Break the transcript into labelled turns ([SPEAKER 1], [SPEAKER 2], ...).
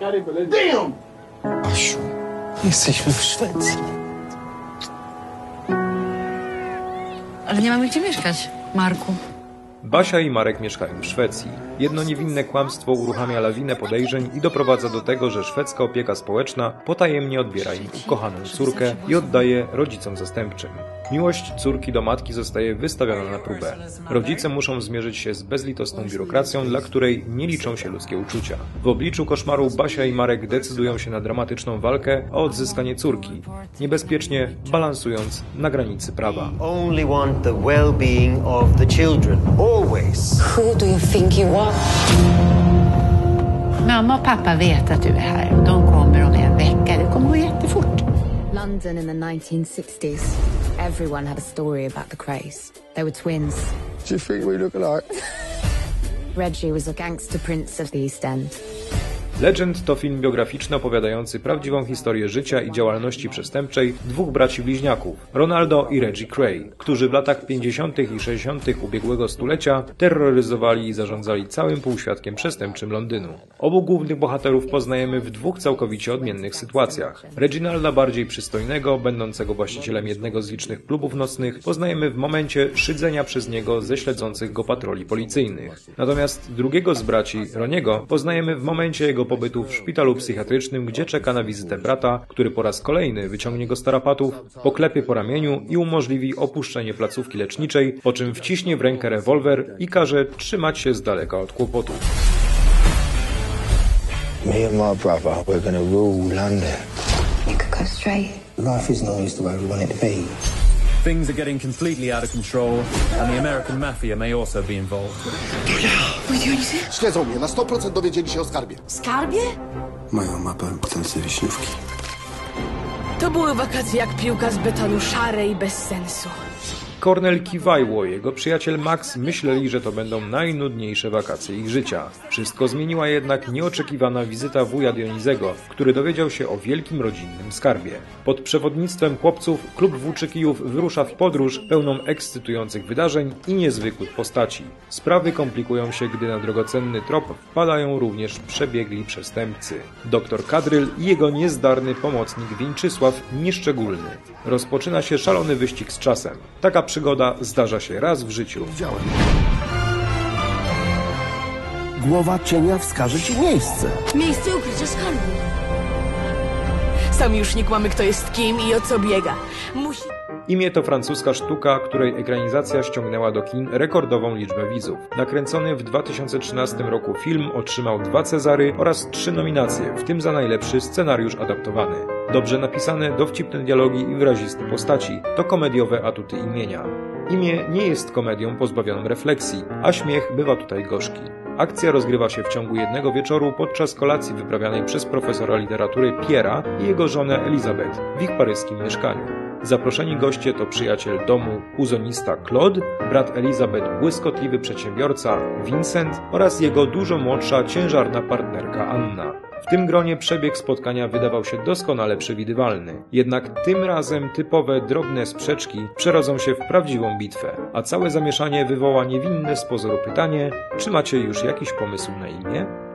[SPEAKER 1] Damn!
[SPEAKER 2] Asiu, jesteśmy w Szwecji.
[SPEAKER 3] Ale nie mamy gdzie mieszkać, Marku.
[SPEAKER 4] Basia i Marek mieszkają w Szwecji. Jedno niewinne kłamstwo uruchamia lawinę podejrzeń i doprowadza do tego, że szwedzka opieka społeczna potajemnie odbiera im ukochaną córkę i oddaje rodzicom zastępczym. Miłość córki do matki zostaje wystawiona na próbę. Rodzice muszą zmierzyć się z bezlitosną biurokracją, dla której nie liczą się ludzkie uczucia. W obliczu koszmaru Basia i Marek decydują się na dramatyczną walkę o odzyskanie córki, niebezpiecznie balansując na granicy prawa.
[SPEAKER 5] Who do you think you are?
[SPEAKER 6] Mamma och pappa vet att du är här. De kommer om en vecka. Det kommer gå jättefort.
[SPEAKER 7] London in the 1960s. Everyone had a story about the craze. They were twins.
[SPEAKER 2] Do you think we look alike?
[SPEAKER 7] Reggie was a gangster prince of the East End.
[SPEAKER 4] Legend to film biograficzny opowiadający prawdziwą historię życia i działalności przestępczej dwóch braci bliźniaków, Ronaldo i Reggie Cray, którzy w latach 50. i 60. ubiegłego stulecia terroryzowali i zarządzali całym półświadkiem przestępczym Londynu. Obu głównych bohaterów poznajemy w dwóch całkowicie odmiennych sytuacjach. Reginalda bardziej przystojnego, będącego właścicielem jednego z licznych klubów nocnych, poznajemy w momencie szydzenia przez niego ze śledzących go patroli policyjnych. Natomiast drugiego z braci, Roniego, poznajemy w momencie jego pobytu w szpitalu psychiatrycznym, gdzie czeka na wizytę brata, który po raz kolejny wyciągnie go z tarapatów, poklepie po ramieniu i umożliwi opuszczenie placówki leczniczej, po czym wciśnie w rękę rewolwer i każe trzymać się z daleka od kłopotów.
[SPEAKER 2] Me and my brother, we're gonna rule London.
[SPEAKER 5] You could go straight.
[SPEAKER 2] Life isn't always the way we want it to be.
[SPEAKER 8] Things are getting completely out of control, and the American mafia may also be involved.
[SPEAKER 1] Śledzą mnie, na 100% dowiedzieli się o skarbie.
[SPEAKER 3] Skarbie?
[SPEAKER 2] Mają mapę potencje wiśniówki.
[SPEAKER 9] To były wakacje jak piłka z betonu, szare i bez sensu.
[SPEAKER 4] Cornel Kiwajło i jego przyjaciel Max myśleli, że to będą najnudniejsze wakacje ich życia. Wszystko zmieniła jednak nieoczekiwana wizyta wuja Dionizego, który dowiedział się o wielkim rodzinnym skarbie. Pod przewodnictwem chłopców klub włóczykijów wyrusza w podróż pełną ekscytujących wydarzeń i niezwykłych postaci. Sprawy komplikują się, gdy na drogocenny trop wpadają również przebiegli przestępcy. Doktor Kadryl i jego niezdarny pomocnik Wieńczysław nieszczególny. Rozpoczyna się szalony wyścig z czasem. Taka przygoda zdarza się raz w życiu.
[SPEAKER 1] Głowa cienia wskaże ci miejsce.
[SPEAKER 9] Miejsce ukrycia skarbu. Sam już nie kłamy, kto jest kim i o co biega. Musi...
[SPEAKER 4] Imię to francuska sztuka, której ekranizacja ściągnęła do kin rekordową liczbę widzów. Nakręcony w 2013 roku film otrzymał dwa Cezary oraz trzy nominacje, w tym za najlepszy scenariusz adaptowany. Dobrze napisane, dowcipne dialogi i wyraziste postaci to komediowe atuty imienia. Imię nie jest komedią pozbawioną refleksji, a śmiech bywa tutaj gorzki. Akcja rozgrywa się w ciągu jednego wieczoru podczas kolacji wyprawianej przez profesora literatury Piera i jego żonę Elizabeth w ich paryskim mieszkaniu. Zaproszeni goście to przyjaciel domu uzonista Claude, brat Elizabeth błyskotliwy przedsiębiorca Vincent oraz jego dużo młodsza ciężarna partnerka Anna. W tym gronie przebieg spotkania wydawał się doskonale przewidywalny. Jednak tym razem typowe drobne sprzeczki przerodzą się w prawdziwą bitwę, a całe zamieszanie wywoła niewinne z pozoru pytanie, czy macie już jakiś pomysł na imię?